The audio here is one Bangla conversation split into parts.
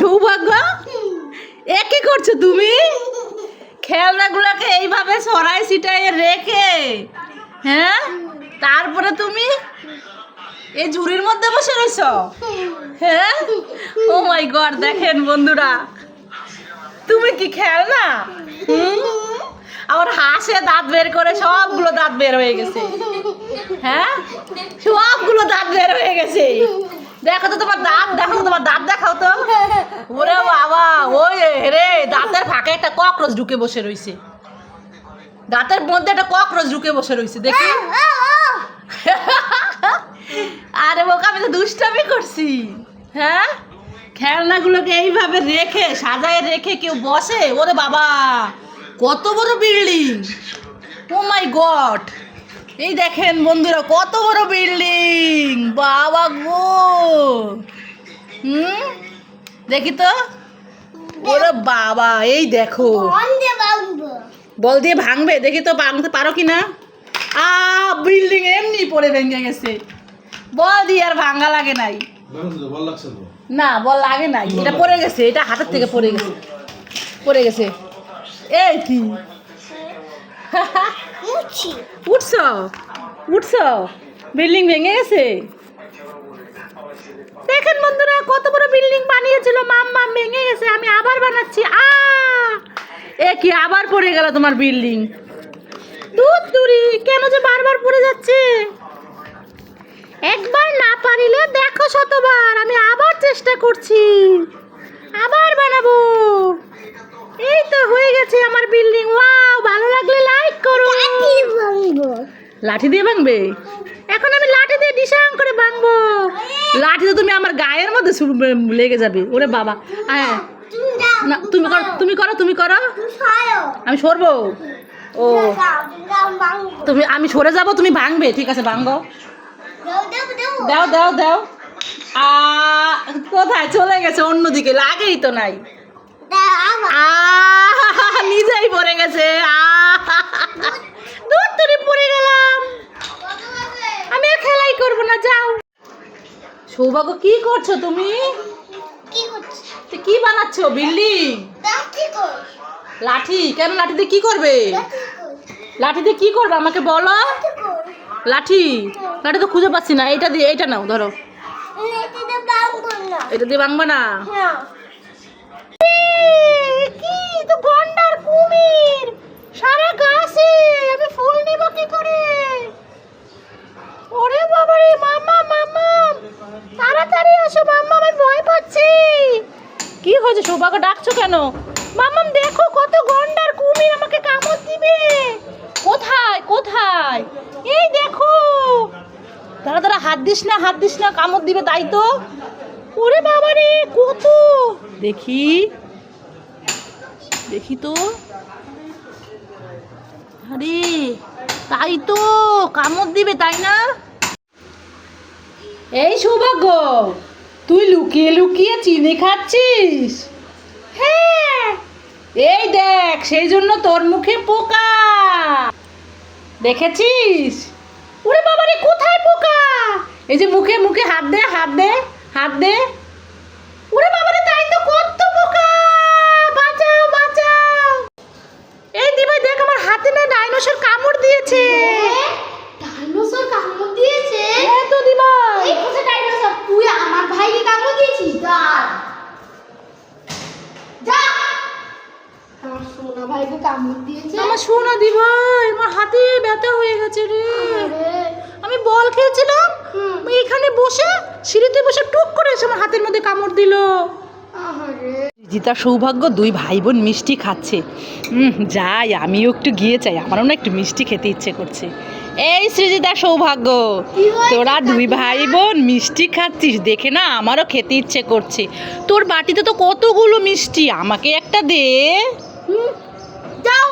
সৌভাগ্য! এ কি করছ তুমি? খেলনাগুলোকে এইভাবে সরাই সিটাই রেখে হ্যাঁ? তারপরে তুমি এই ঝুড়ির মধ্যে বসে রয়েছ? হ্যাঁ? ও মাই গড, দেখেন বন্ধুরা। তুমি কি খেলনা? আবার হাসে দাঁত বের করে, সবগুলো দাঁত বের হয়ে গেছে। হ্যাঁ? সবগুলো দাঁত বের হয়ে গেছে। দেখো তো তোমার দাঁত দেখো তো তোমার দাঁত দেখাও তো ওরে বাবা ওই রে দাঁতের ফাঁকে একটা ককরোচ ঢুকে বসে রইছে। দাঁতের মধ্যে একটা ককরোচ ঢুকে বসে রইছে, দেখি। আরে বোকা, আমি তো দুষ্টামি করছি। হ্যাঁ? খেলনাগুলোকে এইভাবে রেখে, সাজায় রেখে কেউ বসে? ওরে বাবা, কত বড় বিল্ডিং ও মাই গড এই দেখেন বন্ধুরা, কত বড় বিল্ডিং বাবা গো। হুম? দেখি তো। ওরে বাবা এই দেখো। বল দিয়ে ভাঙবে। দেখি তো ভাঙতে পারো কি না আ বিল্ডিং এমনি পড়ে ভেঙে গেছে। বল দিয়ে আর ভাঙা লাগে নাই। ভালো লাগছে তো। না বল লাগে নাই। এটা পড়ে গেছে এটা হাতের থেকে পড়ে গেছে। পড়ে গেছে। এই কি? উঠছ? উঠছ? বিল্ডিং ভেঙে গেছে? দেখেন বন্ধুরা কত বড় বিল্ডিং বানিয়েছিল মাম মাম ভেঙে গেছে আমি আবার বানাচ্ছি। আ! এ কি আবার পড়ে গেল তোমার বিল্ডিং দুধ তুরি কেন যে বারবার পড়ে যাচ্ছে? একবার না পারিলে দেখো শতবার আমি আবার চেষ্টা করছি। আবার বানাবো। এই তো হয়ে গেছে আমার বিল্ডিং ওয়াও ভালো লাগলে লাইক করো। লাঠি দিয়ে ভাঙবে এখন আমি লাঠি দিয়ে ডিসাং করে ভাঙবো লাঠি তো তুমি আমার গায়ের মধ্যে লেগে যাবে। ওরে বাবা। হ্যাঁ না, তুমি করো তুমি করো তুমি করো। আমি সরবো। ও। তুমি, আমি সরে যাব, তুমি ভাঙবে। ঠিক আছে ভাঙবো দাও দাও দাও। আ, কোথায়? চলে গেছে, অন্যদিকে। লাগেই তো নাই। নিজেই পড়ে গেছে। আ, দূর পড়ে গেলাম। আমি খেলাই করব না, যাও। সৌভাগ্য কি করছ তুমি? কি বানাচ্ছো বিল্ডিং লাঠি কেন লাঠি দিয়ে কি করবে? লাঠি দিয়ে কি করবে আমাকে বলো? লাঠি লাঠি? তো খুঁজে পাচ্ছি না এটা দিয়ে এটা নাও ধরো। এটা দিয়ে ভাঙবা না? কি তো গন্ডার কুমির? সারা গাছে আমি ফুল নিব কি করে? ওরে বাবা রে মামা মামা তাড়াতাড়ি আসো, মাম্মা, আমি ভয় পাচ্ছি। কি হয়েছে, সৌভাগ্য, ডাকছো কেন? মামাম দেখো কত গন্ডার কুমির আমাকে কামড় দিবে। কোথায় কোথায়? এই দেখো। দাঁড়া দাঁড়া, হাত দিস না, হাত দিস না, কামড় দিবে তাই তো। ওরে বাবা রে, কত? দেখি দেখি তো। আরে, তাই তো, কামড় দিবে তাই না? এই সৌভাগ্য, তুই লুকিয়ে লুকিয়ে চিনি খাচ্ছিস? হ্যাঁ এই দেখ, সেই জন্য তোর মুখে পোকা। দেখেছিস? ওরে বাবা রে কোথায় পোকা? এই যে মুখে মুখে হাত দে হাত দে হাত দে ওরে বাবা রে তাই তো কত পোকা বাঁচাও বাঁচাও এই দিবাই দেখ আমার হাতে না ডাইনোসর কামড় দিয়েছে ডাইনোসর কামড় দিয়েছে হ্যাঁ তো দিবাই এই কোথায় ডাইনোসর তুই আমার ভাইকে কামড় দিয়েছিস দাঁড় যা আমার সোনা ভাইকে কামড় দিয়েছে। আমার শোনা দিভাই আমার হাতে ব্যথা হয়ে গেছে রে। আমি বল খেলছিলাম এখানে বসে সিঁড়িতে বসে টুক করে এসে আমার হাতের মধ্যে কামড় দিল। আহারে। জিতা সৌভাগ্য দুই ভাই বোন মিষ্টি খাচ্ছে। যাই আমিও একটু গিয়ে চাই। আমারও না একটু মিষ্টি খেতে ইচ্ছে করছে। এই সৃজিতা সৌভাগ্য তোরা দুই ভাই বোন মিষ্টি খাচ্ছিস দেখে না আমারও খেতে ইচ্ছে করছে। তোর বাটিতে তো কতগুলো মিষ্টি আমাকে একটা দে। হুম, যাও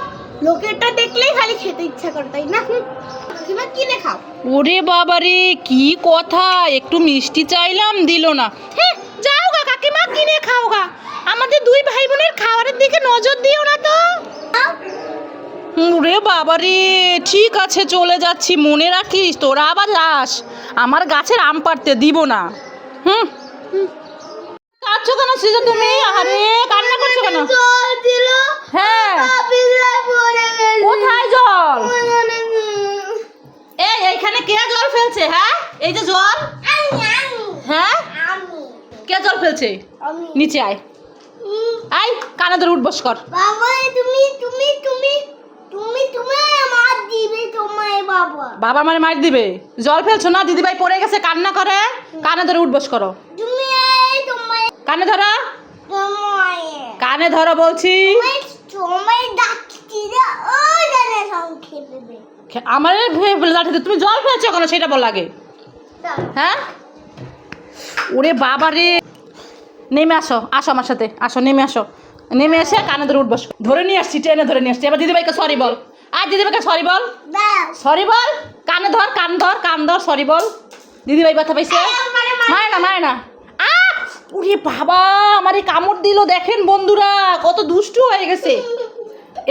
লোকেরটা দেখলেই খালি খেতে ইচ্ছা করে তাই না? কাকিমা কিনে খাও ওরে বাবারে কি কথা? একটু মিষ্টি চাইলাম দিল না। হ্যাঁ যাও গা কাকিমা কিনে খাও গা। আমাদের দুই ভাই বোনের খাবারের দিকে নজর দিও না তো। রে বাবারে ঠিক আছে চলে যাচ্ছি মনে রাখিস? তোরা আবার যাস আমার গাছের আম পাড়তে দিব না। হুম? কাঁদছো কেন সৃজা তুমি? আরে কান্না করছ কেন? হ্যাঁ। কোথায় জল? এই এইখানে কে জল ফেলছে হ্যাঁ? এই যে জল। হ্যাঁ? কে জল ফেলছে? নিচে আয়। আয় কানে ধরে উঠবস কর। বাবা তুমি তুমি তুমি তুমি তুমি মার দিবে তোমায় বাবা। বাবা মানে মার দিবে। জল ফেলছো না? দিদিভাই পড়ে গেছে কান্না করে। কানে ধরে উঠবস করো। তুমি কানে ধরো। কানে ধরো বলছি। তোমায় ডাকছি রে ওই জানে সংক্ষেপে আমার লাঠিতে তুমি জল ফেলছো কেন সেটা বল লাগে হ্যাঁ? ওরে বাবা রে। নেমে আসো আসো আমার সাথে। আসো নেমে আসো। নেমে এসে কানে ধরে উঠবস ধরে নিয়ে আসছি ট্রেনে ধরে নিয়ে আসছি। এবার দিদিভাইকে সরি বল। আর দিদিভাইকে সরি বল। সরি বল। কানে ধর কান ধর কান ধর সরি বল। দিদিভাই কথা পাইছে। মায় না মায় না! ওরে বাবা, আমারে কামড় দিল, দেখেন বন্ধুরা, কত দুষ্টু হয়ে গেছে।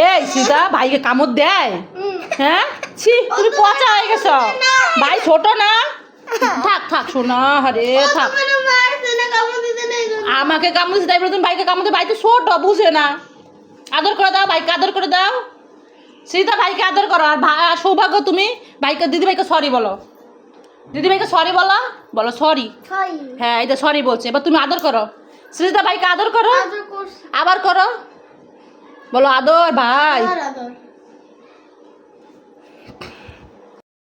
এই সীতা, ভাইকে কামড় দেয়? হ্যাঁ? ছি, তুমি পচা হয়ে গেছো। ভাই, ছোট না। থাক থাক শোনা আরে, থাক। আমাকে কামড় দিতে বলে তুমি ভাইকে কামড় ভাই তো ছোট, বুঝে না। আদর করে দাও, ভাইকে আদর করে দাও। সীতা, ভাইকে আদর করো, আর সৌভাগ্য তুমি, ভাইকে, দিদি ভাইকে সরি বলো। দিদি ভাইকে সরি বলো। বলো সরি হ্যাঁ এই তো সরি বলছে। এবার তুমি আদর করো। সৃজিতা ভাইকে আদর করো। আবার করো। বলো আদর ভাই।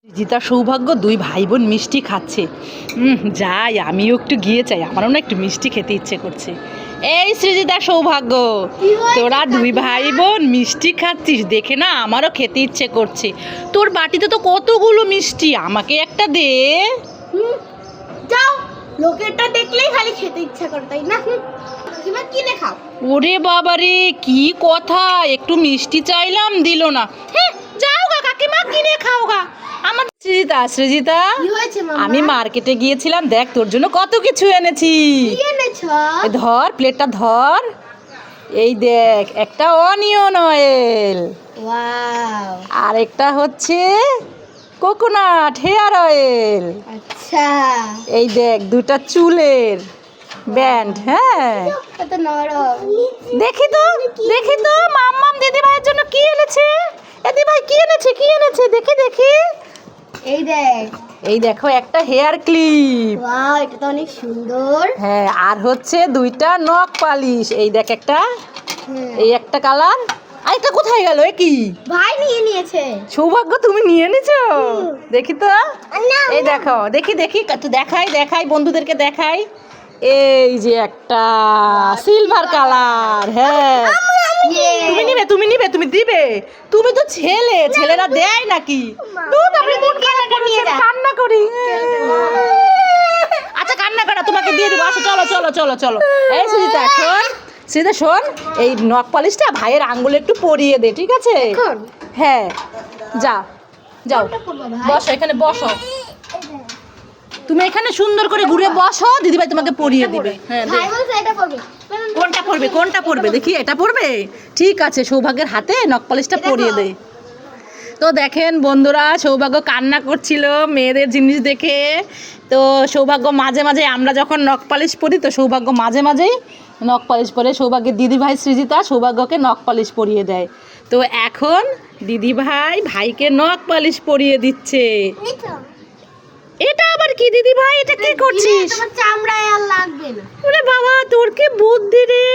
জিতা সৌভাগ্য দুই ভাই বোন মিষ্টি খাচ্ছে। হুম যাই আমিও একটু গিয়ে চাই। আমারও না একটু মিষ্টি খেতে ইচ্ছে করছে। এই সৃজিতা সৌভাগ্য। তোরা দুই ভাই বোন মিষ্টি খাচ্ছিস। দেখে না আমারও খেতে ইচ্ছে করছে। তোর বাটিতে তো কতগুলো মিষ্টি? আমাকে একটা দে। যাও। লোকেরটা দেখলেই খালি খেতে ইচ্ছা করে তাই না? কিংবা কিনে খাও? ওরে বাবারে কি কথা? একটু মিষ্টি চাইলাম দিল না। হ্যাঁ যাও গা কাকিমা কিনে খাও গা। আমার সৃজিতা সৃজিতা আমি মার্কেটে গিয়েছিলাম দেখ তোর জন্য কত কিছু এনেছি। ধর প্লেটটা ধর। এই দেখ একটা অনিয়ন অয়েল। আর একটা হচ্ছে কোকোনাট হেয়ার অয়েল। আচ্ছা। এই দেখ দুটা চুলের ব্যান্ড হ্যাঁ। দেখি তো দেখি তো মাম্মাম দিদি ভাইয়ের জন্য কি এনেছে? দিদি ভাই কি এনেছে কি এনেছে? দেখি দেখি। এই দেখ। এই দেখো একটা হেয়ার ক্লিপ ওয়াও এটা তো অনেক সুন্দর। হ্যাঁ আর হচ্ছে দুইটা নখ পালিশ। এই দেখ একটা। হ্যাঁ। এই একটা কালার। আর এটা কোথায় গেল? এ কি? ভাই নিয়ে নিয়েছে। সৌভাগ্য তুমি নিয়ে নিছো? দেখি তো। এই দেখো দেখি দেখি। একটু দেখাই দেখাই বন্ধুদেরকে দেখাই। এই যে একটা সিলভার কালার হ্যাঁ। তুমি নিবে তুমি নিবে তুমি দিবে। তুমি তো ছেলে ছেলেরা দেয় নাকি? দুধ আপনি মন খারাপ কান্না করি। আচ্ছা কান্না করা তোমাকে দিয়ে দেবো। আসো চলো চলো চলো চলো। এই সুজিতা শোন সুজিতা শোন এই নখ পালিশটা ভাইয়ের আঙ্গুলে একটু পরিয়ে দে ঠিক আছে? হ্যাঁ যা যাও। বসো এখানে বসো। তুমি এখানে সুন্দর করে ঘুরে বসো দিদিভাই তোমাকে পরিয়ে দিবে। হ্যাঁ কোনটা পড়বে কোনটা পড়বে দেখি এটা পড়বে ঠিক আছে সৌভাগ্যের হাতে নখ পালিশটা পরিয়ে নাও। দে। তো দেখেন বন্ধুরা সৌভাগ্য কান্না করছিল মেয়েদের জিনিস দেখে। তো সৌভাগ্য মাঝে মাঝে আমরা যখন নখ পালিশ পরি তো সৌভাগ্য মাঝে মাঝেই নখ পালিশ পরে। সৌভাগ্যের দিদিভাই সৃজিতা সৌভাগ্যকে নখ পালিশ পরিয়ে দেয়। তো এখন দিদিভাই ভাইকে নখ পালিশ পরিয়ে দিচ্ছে। এটা আবার কি দিদিভাই এটা কি করছিস? তোমার চামড়ায় আর লাগবে না। ওরে বাবা তোর কি বুদ্ধি রে?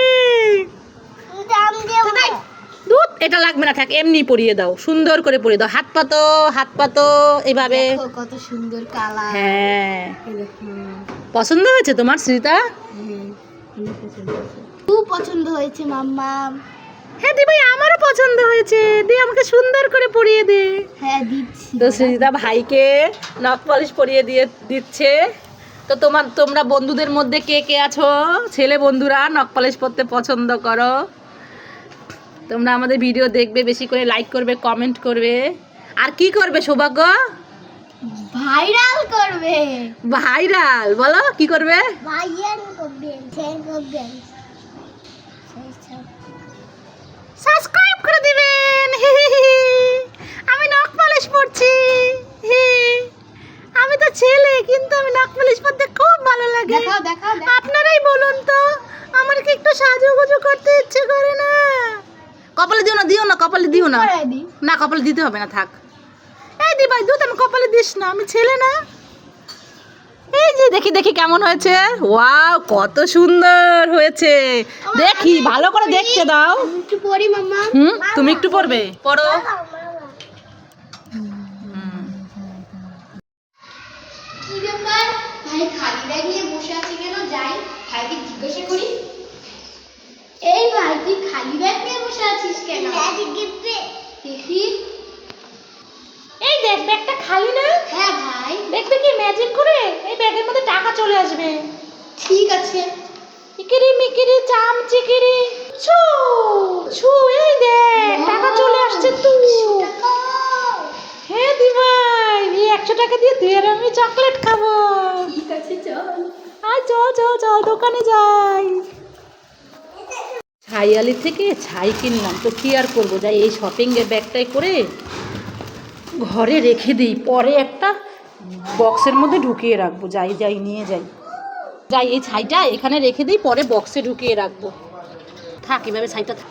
দুধ এটা লাগবে না থাক এমনি পরিয়ে দাও। সুন্দর করে পরিয়ে দাও। হাত পাতো হাত পাতো দেখো কত সুন্দর কালার। হ্যাঁ। পছন্দ হয়েছে তোমার শ্রীতা খুব পছন্দ হয়েছে মাম্মা হ্যাঁ দি ভাই আমারও পছন্দ হয়েছে। দি আমাকে সুন্দর করে পরিয়ে দে। হ্যাঁ দিচ্ছি। তো সৃজিতা ভাইকে নখ পলিশ পরিয়ে দিয়ে দিচ্ছে। তো তোমার তোমরা বন্ধুদের মধ্যে কে কে আছো? ছেলে বন্ধুরা নখ পলিশ পরতে পছন্দ করো। তোমরা আমাদের ভিডিও দেখবে বেশি করে লাইক করবে কমেন্ট করবে। আর কি করবে সৌভাগ্য? ভাইরাল করবে। ভাইরাল বলো কি করবে? ভাইরাল করবে শেয়ার করবে। সাবস্ক্রাইব করে দিবেন। আমি নখ পালিশ পড়ছি আমি তো ছেলে কিন্তু আমি নখ পালিশ পরতে খুব ভালো লাগে। আপনারাই বলুন তো আমার কি একটু সাজুগুজু করতে ইচ্ছে করে না? কপালে দিও না দিও না কপালে দিও না। না কপালে দিতে হবে না থাক। এই দি ভাই দুধ আমি কপালে দিস না আমি ছেলে না। যে দেখি দেখি কেমন হয়েছে। ওয়াও কত সুন্দর হয়েছে। দেখি ভালো করে দেখতে দাও। আমি একটু পড়ি মাম্মা। হুম? তুমি একটু পড়বে পড়ো কি ব্যাপার? ভাই খালি ব্যাগ নিয়ে বসে আছি কেন? যাই ভাইকে জিজ্ঞাসা করি। এই ভাই তুই খালি ব্যাগ নিয়ে বসে আছিস কেন? দেখি। এই ব্যাগটা খালি না? হ্যাঁ ভাই। দেখবে কি ম্যাজিক করে? এই ব্যাগের মধ্যে টাকা চলে আসবে। ঠিক আছে। ইকিরি মিকিরি চাম চিকিরি। ছু ছু এই দেখ টাকা চলে আসছে তুই হ্যাঁ দি ভাই এই একশো টাকা দিয়ে তুই আর আমি চকলেট খাব। ঠিক আছে চল। আয় চল চল চল দোকানে যাই। ছাইয়ালি থেকে ছাই কিনলাম তো কি আর করব? যাই এই শপিং এর ব্যাগটাই করে ঘরে রেখে দিই পরে একটা বক্সের মধ্যে ঢুকিয়ে রাখব যাই যাই নিয়ে যাই। যাই এই ছাইটা এখানে রেখে দিই পরে বক্সে ঢুকিয়ে রাখব। থাক এভাবে ছাইটা থাক।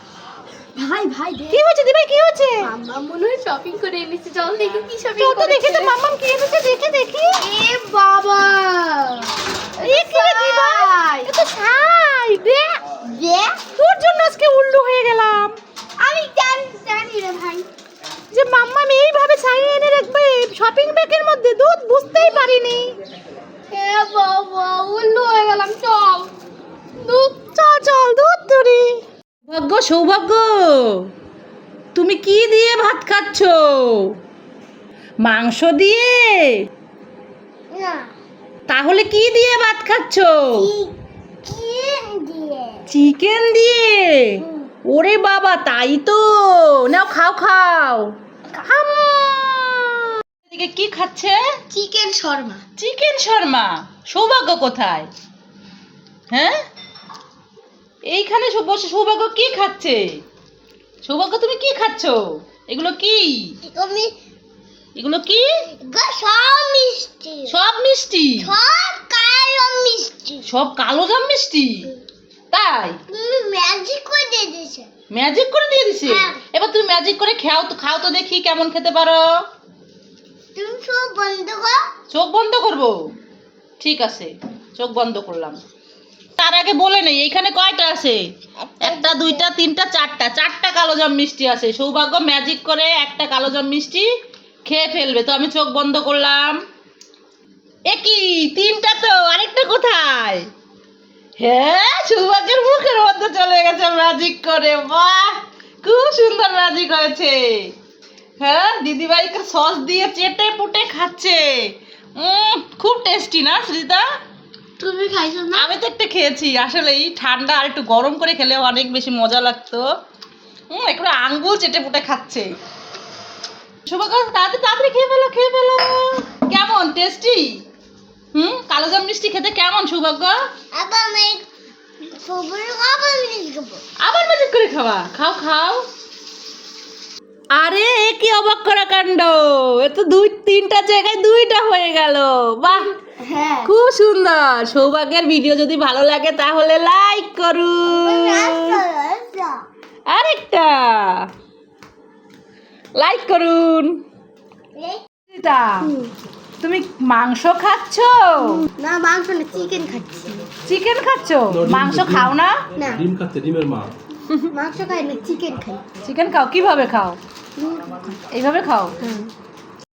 ভাই ভাই কি হয়েছে দিভাই কি হয়েছে? মাম্মা মনে হয় শপিং করে এনেছে চল দেখি কি শপিং চল তো দেখি তো মাম্মাম কি এনেছে দেখে দেখি। এ বাবা! এ কি রে দিভাই এ তো ছাই দেখ দেখ তোর জন্য আজকে উল্লু হয়ে গেলাম আমি জানি জানি রে ভাই যে মাম্মা আমি এইভাবে ছাই এনে রাখবে শপিং ব্যাগের মধ্যে দুধ বুঝতেই পারিনি এ বাবা উল্লু হয়ে গেলাম চল দুধ চল চল দুধ ধরি সৌভাগ্য সৌভাগ্য তুমি কি দিয়ে ভাত খাচ্ছ? মাংস দিয়ে? তাহলে কি দিয়ে ভাত খাচ্ছ? চিকেন দিয়ে। ওরে বাবা তাই তো। নাও খাও খাও। এদিকে কি খাচ্ছে? চিকেন শর্মা। চিকেন শর্মা সৌভাগ্য কোথায়? হ্যাঁ? এইখানে বসে সৌভাগ্য কি খাচ্ছে? সৌভাগ্য তুমি কি খাচ্ছ? এগুলো কি? এগুলো কি? সব মিষ্টি। সব মিষ্টি? সব কালো মিষ্টি। সব কালো জাম মিষ্টি? তাই? তুমি ম্যাজিক করে দিয়ে দিয়েছে। ম্যাজিক করে দিয়ে দিছে হ্যাঁ। এবার তুমি ম্যাজিক করে খাও তো খাও তো দেখি কেমন খেতে পারো। তুমি সব বন্ধ করো। চোখ বন্ধ করব? ঠিক আছে চোখ বন্ধ করলাম। তার আগে বলে নেই এইখানে কয়টা আছে? একটা দুইটা। তিনটা চারটা। চারটা কালো জাম মিষ্টি আছে। সৌভাগ্য ম্যাজিক করে একটা কালো জাম মিষ্টি খেয়ে ফেলবে। তো আমি চোখ বন্ধ করলাম। একই তিনটা তো? আরেকটা কোথায়? হ্যাঁ সৌভাগ্যের মুখের মধ্যে চলে গেছে ম্যাজিক করে। বাহ খুব সুন্দর ম্যাজিক হয়েছে। হ্যাঁ দিদিভাইকে সস দিয়ে চেটে পুটে খাচ্ছে। উম, খুব টেস্টি না সৃজিতা? তুমি খাইছো না? আমি তো একটা খেয়েছি আসলে এই ঠান্ডা আর একটু গরম করে খেলে অনেক বেশি মজা লাগতো। হুম একটু আঙ্গুল চেটে পুটে খাচ্ছে। শুভকার তাড়াতাড়ি তাড়াতাড়ি খেয়ে ফেলো খেয়ে ফেলো। কেমন? টেস্টি হুম? কালো জাম মিষ্টি খেতে কেমন সৌভাগ্য আবার ম্যাজিক করে খাওয়া খাও খাও। আরে এ কি অবাক করা কাণ্ড? এ তো দুই তিনটা জায়গায় দুইটা হয়ে গেল। বাহ! হ্যাঁ। সুন্দর। সৌভাগ্যের ভিডিও যদি ভালো লাগে তাহলে লাইক করুন। আরেকটা। লাইক করুন। তুমি মাংস খাচ্ছ? না মাংস না চিকেন খাচ্ছি। চিকেন খাচ্ছ? মাংস খাও না? না। ডিম খাচ্ছে ডিমের মা মাংস খাই না চিকেন খাই। চিকেন খাও কীভাবে খাও? এইভাবে খাও? হুম।